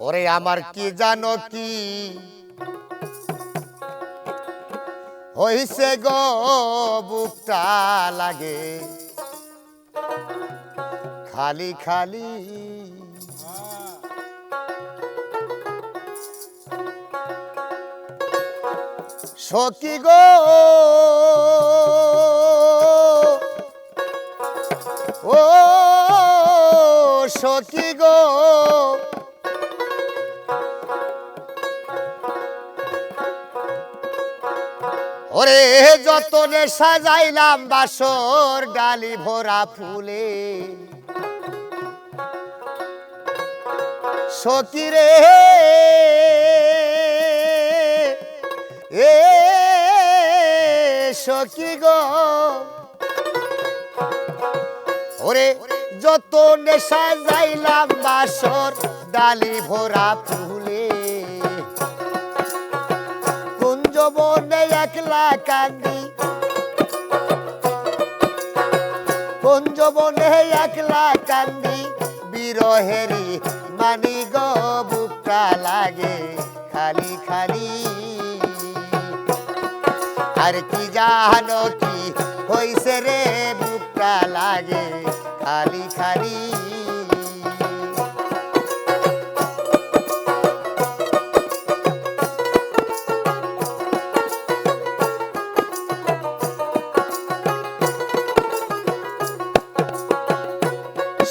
ওরে আমার কি জানো কি? হইছে গো বুকটা লাগে। খালি খালি। সখী গো। ও ওরে, যতনে সাজাইলাম বাসর ডালি ভরা ফুলে। সখী রে, এ সখী গো। ওরে যত নেশা যাইলাম বাসর ডালি ভরা ফুলে। একলা কান্দি। কুঞ্জ বনে একলা কান্দি। বিরহেরি মানি গো, বুকটা লাগে খালি খালি। আর কি জানো কি হইছে রে, বুকটা লাগে খালি খালি।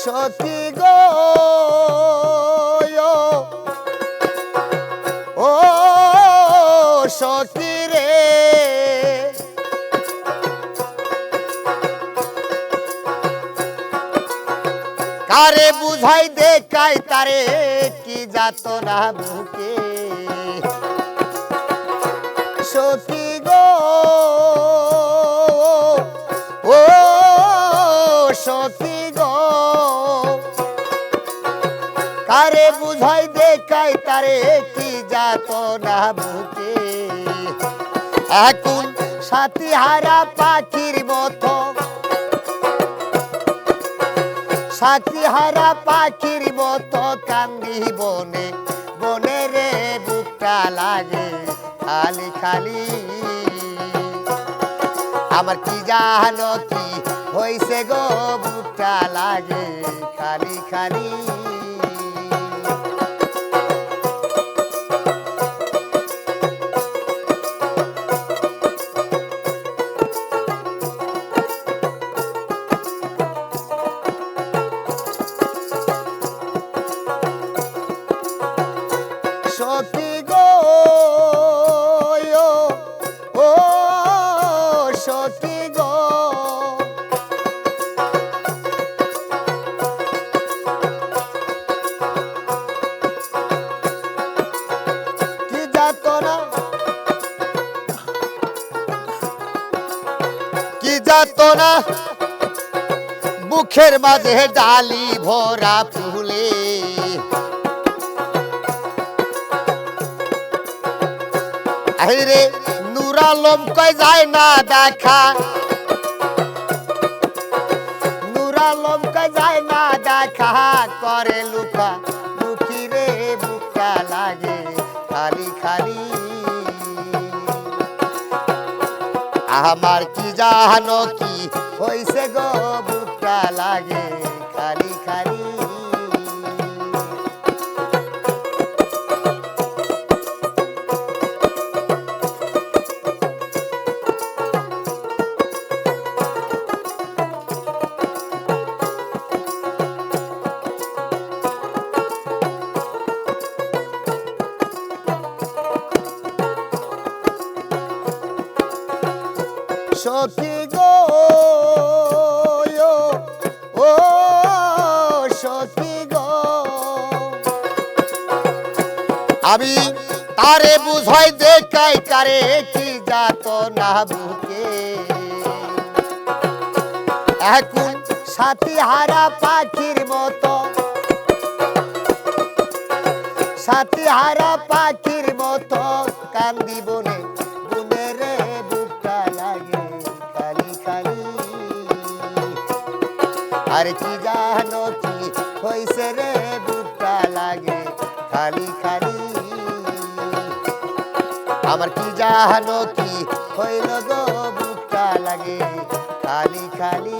সখী গো ও সখী রে। কারে বুঝাই দেখাই তারে কি যাত না বুকে। সখী কারে বুঝাই দেখাই তারে কি যাত না বুকে। এখন সাথী হারা পাখির মতো। সাথী হারা পাখির মতো কান্দি বনে বনে রে বুকটা লাগে খালি খালি। আমার কি জানো কি হইছে গো, বুকটা লাগে খালি খালি। যাত না? বুকের মাঝে ডালি ভরা আরে নুরালম কয় যায় না দেখা? নুরালম কয় যায় না দেখা? করে লুকা লুকি রে, বুকা লাগে খালি খালি। আমার কি জানো কি হইছে গো বুকটা লাগে খালি খালি সখী গো ও সখী গো। আমি তারে বুঝাই দেখাই কারে কি যাত না বুকে। এখন সাথী হারা পাখির মতো সাথী হারা পাখির মতো কান্দি বনে। আর কি জানো কি হইছে রে বুকটা লাগে? খালি খালি। আমার কি জানো কি হইল গো বুকটা লাগে? খালি খালি।